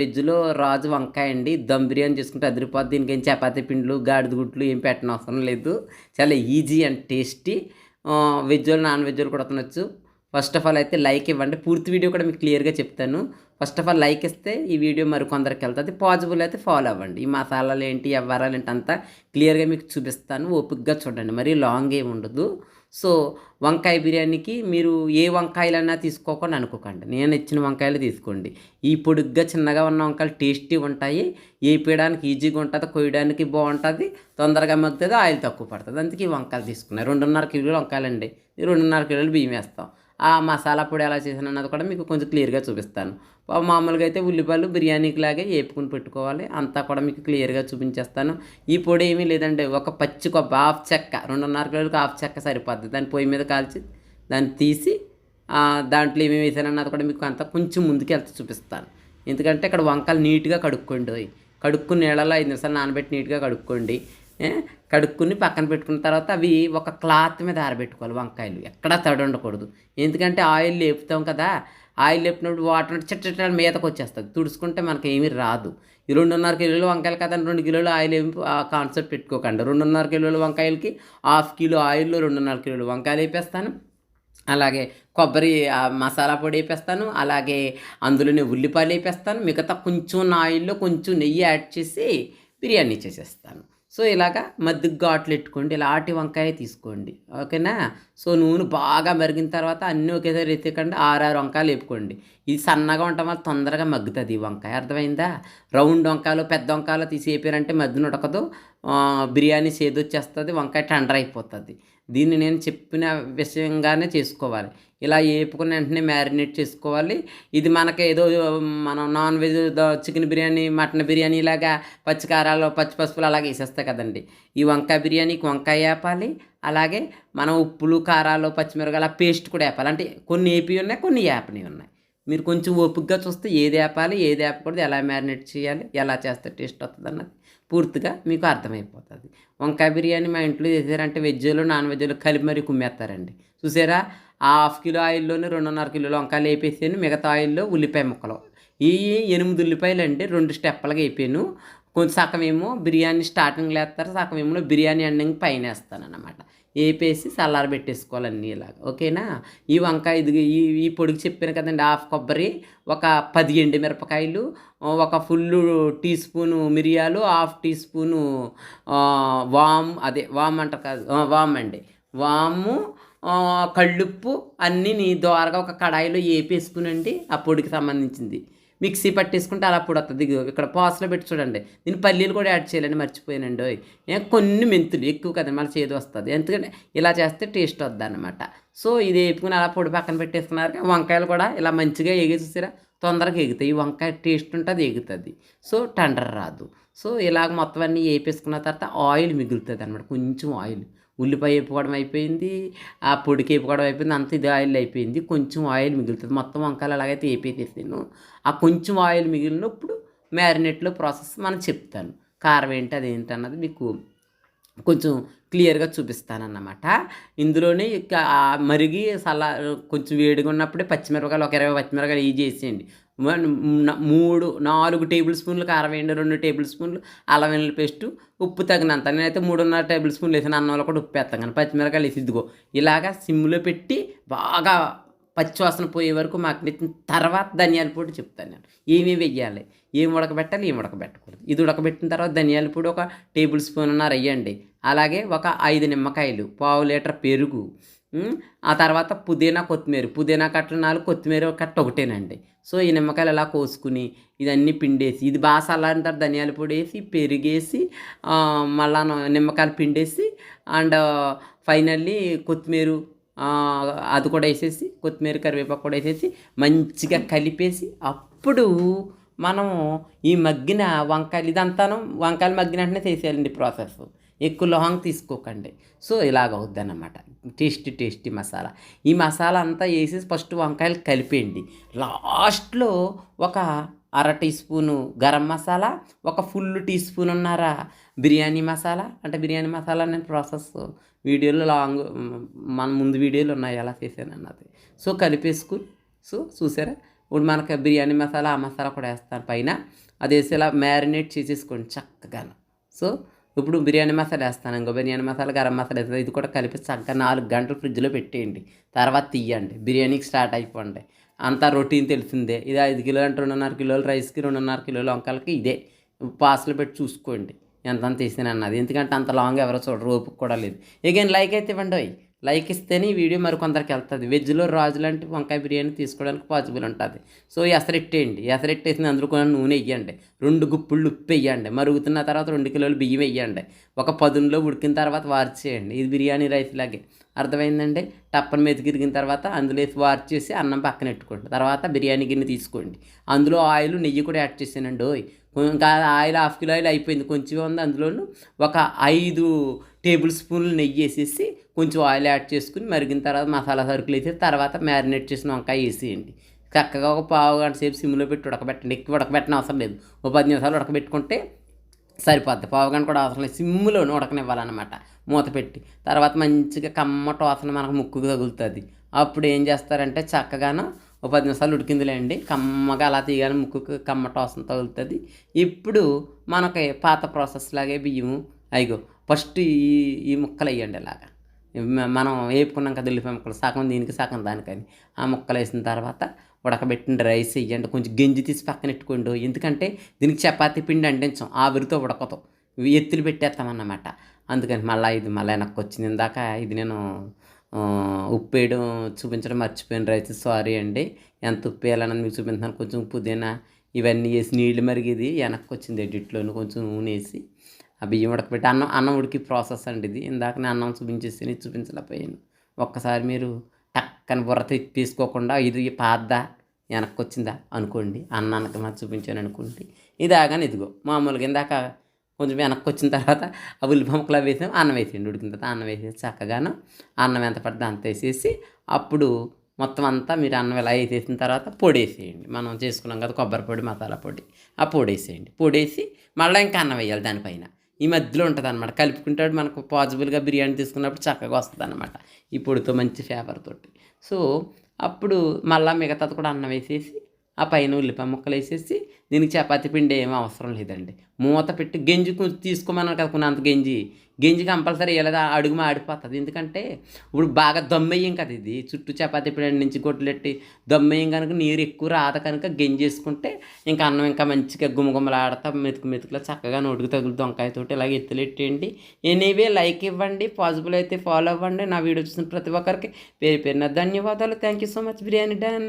వెజ్లో రాజు వంకాయ అండి. దమ్ బిర్యానీ చేసుకుంటే అదిరిపోద్ది. దీనికి ఏం చపాతీ పిండ్లు గాడిద గుడ్లు ఏం పెట్టిన అవసరం లేదు. చాలా easy and tasty. Veg non veg కూడా తినొచ్చు. ఫస్ట్ ఆఫ్ ఆల్ అయితే లైక్ ఇవ్వండి. పూర్తి వీడియో కూడా మీకు క్లియర్గా చెప్తాను. ఫస్ట్ ఆఫ్ ఆల్ లైక్ ఇస్తే ఈ వీడియో మరి కొందరికి వెళ్తుంది. పాజిబుల్ అయితే ఫాలో అవ్వండి. ఈ మసాలాలు ఏంటి వ్యవహారాలు ఏంటి అంతా క్లియర్గా మీకు చూపిస్తాను. ఓపిక్గా చూడండి. మరీ లాంగ్ ఏమి ఉండదు. సో వంకాయ బిర్యానీకి మీరు ఏ వంకాయలన్నా తీసుకోకుండా అనుకోకండి. నేను ఇచ్చిన వంకాయలు తీసుకోండి. ఈ పొడుగ్గా చిన్నగా ఉన్న వంకాయలు టేస్టీ ఉంటాయి. వేపేయడానికి ఈజీగా ఉంటుంది కొయ్యడానికి బాగుంటుంది తొందరగా మగ్గుతుంది ఆయిల్ తక్కువ పడుతుంది. అందుకే ఈ వంకాయలు తీసుకున్నాయి రెండున్నర కిలోలు వంకాయలండి. రెండున్నర కిలోలు బియ్యం వేస్తాం. ఆ మసాలా పొడి ఎలా చేసాను అన్నది కూడా మీకు కొంచెం క్లియర్గా చూపిస్తాను. మామూలుగా అయితే ఉల్లిపాయలు బిర్యానీకి లాగే వేపుకుని పెట్టుకోవాలి. అంతా కూడా మీకు క్లియర్గా చూపించేస్తాను. ఈ పొడి ఏమీ లేదండి. ఒక పచ్చి కొబ్బ హాఫ్ చెక్క రెండున్నర కిలోలకు హాఫ్ చెక్క సరిపోద్ది. దాన్ని పొయ్యి మీద కాల్చి దాన్ని తీసి దాంట్లో ఏమేమి వేసానన్నది కూడా మీకు అంతా కొంచెం ముందుకు వెళ్తే చూపిస్తాను. ఎందుకంటే ఇక్కడ వంకాయలు నీట్గా కడుక్కోండి. ఓయ్. కడుక్కుని నీళ్ళలో ఐదు నిమిషాలు నానబెట్టి నీట్గా కడుక్కోండి. కడుక్కుని పక్కన పెట్టుకున్న తర్వాత అవి ఒక క్లాత్ మీద ఆరబెట్టుకోవాలి వంకాయలు. ఎక్కడా తడి ఉండకూడదు ఎందుకంటే ఆయిల్ లేపుతాం కదా ఆయిల్ లేపినప్పుడు వాటర్ చిట్ట చిట్ట మీదకి వచ్చేస్తుంది తుడుచుకుంటే మనకి ఏమీ రాదు. ఈ రెండున్నర కిలోలు వంకాయలు కదా రెండు కిలోలు ఆయిల్ ఏమి ఆ కాన్సెప్ట్ పెట్టుకోకండి. రెండున్నర కిలోల వంకాయలకి హాఫ్ కిలో ఆయిల్లో రెండున్నర కిలోలు వంకాయలు వేపేస్తాను. అలాగే కొబ్బరి మసాలా పొడి వేపేస్తాను. అలాగే అందులోనే ఉల్లిపాయలు వేపేస్తాను. మిగతా కొంచెం ఆయిల్లో కొంచెం నెయ్యి యాడ్ చేసి బిర్యానీ చేసేస్తాను. సో ఇలాగా మధ్య ఘాట్లు పెట్టుకోండి ఇలాంటి వంకాయ తీసుకోండి ఓకేనా? సో నూనె బాగా మరిగిన తర్వాత అన్నీ ఒకేసారి ఎత్తికండి ఆరారు వంకాయలు వేపుకోండి ఇది సన్నగా ఉండటం వల్ల తొందరగా మగ్గుతుంది ఈ వంకాయ అర్థమైందా? రౌండ్ వంకాయలు పెద్ద వంకాయలు తీసి వేపారంటే మధ్యన ఉడకదు బిర్యానీ సేదొచ్చేస్తుంది వంకాయ టండర్ అయిపోతుంది. దీన్ని నేను చెప్పిన విషయంగానే చేసుకోవాలి. ఇలా వేపుకుని వెంటనే మ్యారినేట్ చేసుకోవాలి. ఇది మనకి ఏదో మనం non veg chicken biryani mutton biryani ఇలాగా పచ్చికారాలు పచ్చి పసుపులు అలాగే వేసేస్తాయి కదండి. ఈ వంకాయ బిర్యానీకి వంకాయ వేపాలి అలాగే మనం ఉప్పులు కారాలు పచ్చిమిరకాయలు పేస్ట్ కూడా వేపాలి అంటే కొన్ని ఏపీ ఉన్నాయి కొన్ని యాపని ఉన్నాయి. మీరు కొంచెం ఓపికగా చూస్తే ఏది వేపాలి ఏది వేపకూడదు ఎలా మ్యారినేట్ చేయాలి ఎలా చేస్తే టేస్ట్ వస్తుంది అన్నది పూర్తిగా మీకు అర్థమైపోతుంది. వంకాయ బిర్యానీ మా ఇంట్లో చేసారంటే వెజ్లో నాన్ వెజ్లో కలిపి మరీ కుమ్మేస్తారండి. చూసారా? ఆ హాఫ్ కిలో ఆయిల్లోనే రెండున్నర కిలోలు వంకాయలు వేపేసాను మిగతా ఆయిల్లో ఉల్లిపాయ ముక్కలు. ఈ ఎనిమిది ఉల్లిపాయలు అండి రెండు స్టెప్పలుగా వేపాను. కొంచెం సగం ఏమో బిర్యానీ స్టార్టింగ్లో వేస్తారు సగం ఏమో బిర్యానీ ఎండింగ్ పైన వేస్తాను వేపేసి చల్లార పెట్టేసుకోవాలి అన్నీ ఇలాగ ఓకేనా? ఈ వంకాయ ఇది ఈ ఈ పొడికి చెప్పాను కదండి హాఫ్ కొబ్బరి ఒక పది ఎండు మిరపకాయలు ఒక ఫుల్ టీ స్పూను మిరియాలు హాఫ్ టీ స్పూను వామ్ అదే వామ్ అంటారు కాదు వామ్ అండి. వాము కళ్ళుప్పు అన్నీ నీ ద్వారగా ఒక కడాయిలో వేపేసుకునండి ఆ పొడికి సంబంధించింది. మిక్సీ పట్టేసుకుంటే అలా పొడి వస్తుంది ఇక్కడ పాస్లో పెట్టి చూడండి. దీని పల్లీలు కూడా యాడ్ చేయాలని మర్చిపోయానండి. కొన్ని మెంతులు ఎక్కువ కదా మళ్ళీ చేదు వస్తుంది. ఎందుకంటే ఇలా చేస్తే టేస్ట్ వద్దు అనమాట సో ఇది వేపుకుని అలా పొడి పక్కన పెట్టేసుకున్నారు. వంకాయలు కూడా ఇలా మంచిగా ఎగేసేసారా తొందరగా ఎగుతాయి ఈ వంకాయ టేస్ట్ ఉంటుంది ఎగుతుంది సో టండర్ రాదు. సో ఇలాగ మొత్తం అన్నీ వేపేసుకున్న తర్వాత ఆయిల్ మిగులుతుంది అనమాట కొంచెం ఆయిల్. ఉల్లిపాయ వేపుకోవడం అయిపోయింది ఆ పొడికి వేపుకోవడం అయిపోయింది అంత ఇది ఆయిల్ అయిపోయింది. కొంచెం ఆయిల్ మిగులుతుంది. మొత్తం వంకాయలు అలాగైతే వేపేసేసాను ఆ కొంచెం ఆయిల్ మిగిలినప్పుడు మ్యారినేట్లో ప్రాసెస్ మనం చెప్తాను. కారం ఏంటి అది అన్నది మీకు కొంచెం క్లియర్గా చూపిస్తానన్నమాట. ఇందులోనే మరిగి సలా కొంచెం వేడిగా ఉన్నప్పుడే పచ్చిమిరపకాయలు ఒక ఇరవై పచ్చిమిరపకాయలు ఈ చేసేయండి మూడు నాలుగు టేబుల్ స్పూన్లు కారం వేయండి రెండు టేబుల్ స్పూన్లు అల్లం వెల్లుల్లి పేస్ట్ ఉప్పు తగినంత. నేనైతే మూడున్నర టేబుల్ స్పూన్లు వేసాను అన్నంలో కూడా ఉప్పు వేస్తాను కానీ పచ్చిమిరకాయలు వేసి ఇదిగో. ఇలాగా సిమ్లో పెట్టి బాగా పచ్చివాసన పోయే వరకు మాకు నెట్టిన తర్వాత ధనియాల పొడి చెప్తాను నేను. ఏమేమి వెయ్యాలి? ఏం ఉడకబెట్టాలి? ఏం ఉడకబెట్టకూడదు. ఇది ఉడకబెట్టిన తర్వాత ధనియాల పొడి ఒక టేబుల్ స్పూన్ ఉన్నారు వేయండి అలాగే ఒక ఐదు నిమ్మకాయలు పావు లీటర్ పెరుగు ఆ తర్వాత పుదీనా కొత్తిమీర. పుదీనా కట్టలు నాలుగు కొత్తిమీర కట్ట ఒకటేనండి. సో ఈ నిమ్మకాయలు అలా కోసుకుని ఇదన్నీ పిండేసి ఇది బాగా చల్లారిన తర్వాత ధనియాల పొడి వేసి పెరిగేసి మళ్ళా నిమ్మకాయలు పిండేసి అండ్ ఫైనల్లీ కొత్తిమీర అది కూడా వేసేసి కొత్తిమీర కరివేపాకు కూడా వేసేసి మంచిగా కలిపేసి అప్పుడు మనము ఈ మగ్గిన వంకాయలు ఇదంతాను వంకాయలు మగ్గిన వెంటనే చేసేయాలండి ప్రాసెస్. ఎక్కువ లాంగ్ తీసుకోకండి. సో ఇలాగ అవుద్ది అన్నమాట టేస్టీ టేస్టీ మసాలా. ఈ మసాలా అంతా వేసి ఫస్ట్ వంకాయలు కలిపేయండి. లాస్ట్లో ఒక అర టీ స్పూను గరం మసాలా ఒక ఫుల్ టీ స్పూన్ ఉన్నారా బిర్యానీ మసాలా. అంటే బిర్యానీ మసాలా నేను ప్రాసెస్ వీడియోలో లాంగ్ మన ముందు వీడియోలు ఉన్నాయి ఎలా చేశాను అన్నది సో కలిపేసుకుని సో చూసారా? ఇప్పుడు మనకి బిర్యానీ మసాలా ఆ మసాలా కూడా వేస్తాను పైన. అది వేసి ఇలా మ్యారినేట్ చేసేసుకోండి చక్కగాను. సో ఇప్పుడు బిర్యానీ మసాలా వేస్తాను ఇంకో బిర్యానీ మసాలా గరం మసాలా వేస్తాను. ఇది కూడా కలిపి చక్కగా నాలుగు గంటలు ఫ్రిడ్జ్లో పెట్టేయండి. తర్వాత తీయండి. బిర్యానీకి స్టార్ట్ అయిపోండి. అంతా రొటీన్ తెలిసిందే. ఇది ఐదు కిలో అంటే రెండున్నర కిలోలు రైస్కి రెండున్నర కిలోలు వంకాయలకి ఇదే. పాసులు పెట్టి చూసుకోండి. ఎంత అంత తీసాను అన్నది. ఎందుకంటే అంత లాంగ్ ఎవరో చూడరు ఓపిక కూడా లేదు. ఇక లైక్ అయితే ఇవ్వండి లైక్ ఇస్తేనే ఈ వీడియో మరి కొందరికి వెళ్తుంది. వెజ్లో రాజు లాంటి వంకాయ బిర్యానీ తీసుకోవడానికి పాసిబుల్ ఉంటుంది. సో ఎసరెట్టేయండి ఎసరెట్టేసిన అందులో కూడా నూనె వేయండి రెండు గుప్పుళ్ళు ఉప్పు వేయండి మరుగుతున్న తర్వాత రెండు కిలోలు బియ్యం వేయండి ఒక పదునులో ఉడికిన తర్వాత వార్చేయండి. ఇది బిర్యానీ రైస్ లాగే. అర్థమైందండి? టప్పని మెతికిరిగిన తర్వాత అందులో వేసి వార్చి చేసి అన్నం పక్కన పెట్టుకోండి. తర్వాత బిర్యానీ గిన్నె తీసుకోండి. అందులో ఆయిల్ నెయ్యి కూడా యాడ్ చేసానండి. ఓయ్ ఇంకా ఆయిల్ హాఫ్ కిలో ఆయిల్ అయిపోయింది. కొంచెం ఉంది అందులోను. ఒక ఐదు టేబుల్ స్పూన్లు నెయ్యి వేసేసి కొంచెం ఆయిల్ యాడ్ చేసుకుని మరిగిన తర్వాత మసాలా సరుకులు వేసి తర్వాత మ్యారినేట్ చేసిన వంకాయ వేసేయండి. చక్కగా ఒక పావు గంట సేపు సిమ్లో పెట్టి ఉడకబెట్టండి. ఎక్కువ ఉడకబెట్టని అవసరం లేదు. ఒక పది నిమిషాలు ఉడకబెట్టుకుంటే సరిపోద్ది. పావు గంట కూడా అవసరం లేదు. సిమ్లో ఉడకనివ్వాలన్నమాట. మూత పెట్టి. తర్వాత మంచిగా కమ్మట వాసన మనకు ముక్కుకు తగులుతుంది. అప్పుడు ఏం చేస్తారంటే చక్కగాను ఒక పది నిమిషాలు ఉడికిందిలేండి. కమ్మగా అలా తీయగానే ముక్కుకు కమ్మ టోసం తగులుతుంది. ఇప్పుడు మనకి పాత ప్రాసెస్ లాగే బియ్యము. అయిగో ఫస్ట్ ఈ ఈ ముక్కలు వేయండి ఇలాగా. మనం వేపుకున్నాం కదా ఉల్లిపాయ ముక్కలు. సగం దీనికి సగం దానికని. ఆ ముక్కలు వేసిన తర్వాత ఉడకబెట్టిన రైస్ వేయండి. కొంచెం గింజి తీసి పక్కన పెట్టుకోండు. ఎందుకంటే దీనికి చపాతీ పిండి అంటించాం. ఆవిరితో ఉడకతో ఎత్తులు పెట్టేస్తామన్నమాట. అందుకని మళ్ళీ ఇది మళ్ళీ వెనక్కి వచ్చింది. ఇందాక ఇది నేను ఉప్పు వేయడం చూపించడం మర్చిపోయిన రైతు సారీ అండి. ఎంత ఉప్పు వేయాలన్నది మీకు చూపించాను కొంచెం పుదీనా ఇవన్నీ వేసి నీళ్ళు మరిగిది వెనక్కి వచ్చింది ఎడిట్లోని కొంచెం నూనె వేసి ఆ బియ్యం ఉడకబెట్టి అన్నం అన్నం ఉడికి ప్రాసెస్ అండి ఇది. ఇందాక నేను అన్నం చూపించేసి నేను చూపించలేకపోయాను. ఒక్కసారి మీరు టక్కని బుర్ర తీసుకోకుండా ఇది పాద్దా వెనక్కి వచ్చిందా అనుకోండి. అన్నానికి మరి చూపించాను అనుకోండి. ఇది ఇదిగో మామూలుగా ఇందాక కొంచెం వెనక్కి వచ్చిన తర్వాత ఆ ఉల్లిపాయ అవి వేసాం అన్నం వేసేయండి. ఉడికిన తర్వాత అన్నం వేసేసి చక్కగాను అన్నం ఎంత పడితే అంత వేసేసి అప్పుడు మొత్తం అంతా మీరు అన్నం ఇలా వేసేసిన తర్వాత పొడి వేసేయండి మనం చేసుకున్నాం కదా కొబ్బరి పొడి మసాలా పొడి ఆ పొడి వేసేయండి పొడి వేసి మళ్ళీ ఇంకా అన్నం వేయాలి దానిపైన. ఈ మధ్యలో ఉంటుంది అనమాట కలుపుకుంటాడు మనకు పాజిబుల్గా బిర్యానీ తీసుకున్నప్పుడు చక్కగా వస్తుంది అనమాట ఈ పొడితో మంచి ఫ్లేవర్ తోటి. సో అప్పుడు మళ్ళీ మిగతాది కూడా అన్నం వేసేసి ఆ పైన ఉల్లిపాయ ముక్కలు వేసేసి దీనికి చపాతీ పిండి ఏమీ అవసరం లేదండి. మూత పెట్టి గంజి తీసుకోమన్నాను కదా కొన్ని అంత గంజి. గంజి కంపల్సరీ ఇలా అడుగు మాడిపోతుంది ఎందుకంటే ఇప్పుడు బాగా దమ్మేయం కదా ఇది. చుట్టూ చపాతీ పిండి నుంచి గొడ్లెట్టి దమ్మేయం కనుక నీరు ఎక్కువ రాద కనుక గంజి వేసుకుంటే ఇంకా అన్నం ఇంకా మంచిగా గుమగుమలాడతా మెతుకు మెతుకులో చక్కగా నోటికి తగులు దొంకాయతోటి ఇలాగ ఎత్తులెట్టేయండి ఎనీవే లైక్ ఇవ్వండి పాసిబుల్ అయితే ఫాలో అవ్వండి. నా వీడియో చూసిన ప్రతి ఒక్కరికి పేరు పేరున ధన్యవాదాలు. Thank you so much. Biryani done.